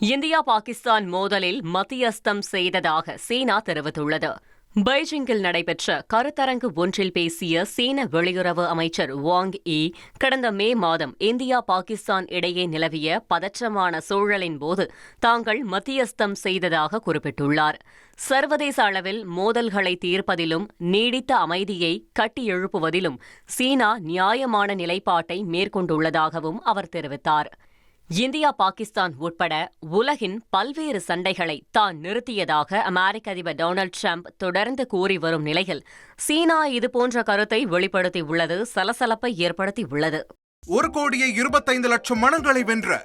India Pakistan மோதலில் மத்தியஸ்தம் செய்ததாக சீனா தெரிவித்துள்ளது. பெய்ஜிங்கில் நடைபெற்ற கருத்தரங்கு ஒன்றில் பேசிய சீன வெளியுறவு அமைச்சர் வாங் இ கடந்த மே மாதம் இந்தியா பாகிஸ்தான் இடையே நிலவிய பதற்றமான சூழலின் போது தாங்கள் மத்தியஸ்தம் செய்ததாக குறிப்பிட்டுள்ளார். சர்வதேச அளவில் மோதல்களை தீர்ப்பதிலும் நீடித்த அமைதியை கட்டியெழுப்புவதிலும் சீனா நியாயமான நிலைப்பாட்டை மேற்கொண்டுள்ளதாகவும் அவர் தெரிவித்தார். இந்தியா பாகிஸ்தான் உட்பட உலகின் பல்வேறு சண்டைகளை தான் நிறுத்தியதாக அமெரிக்க அதிபர் டொனால்டு ட்ரம்ப் தொடர்ந்து கூறி வரும் நிலையில் சீனா இதுபோன்ற கருத்தை வெளிப்படுத்தியுள்ளது சலசலப்பை ஏற்படுத்தியுள்ளது. ஒரு கோடியே இருபத்தைந்து லட்சம் மனங்களை வென்ற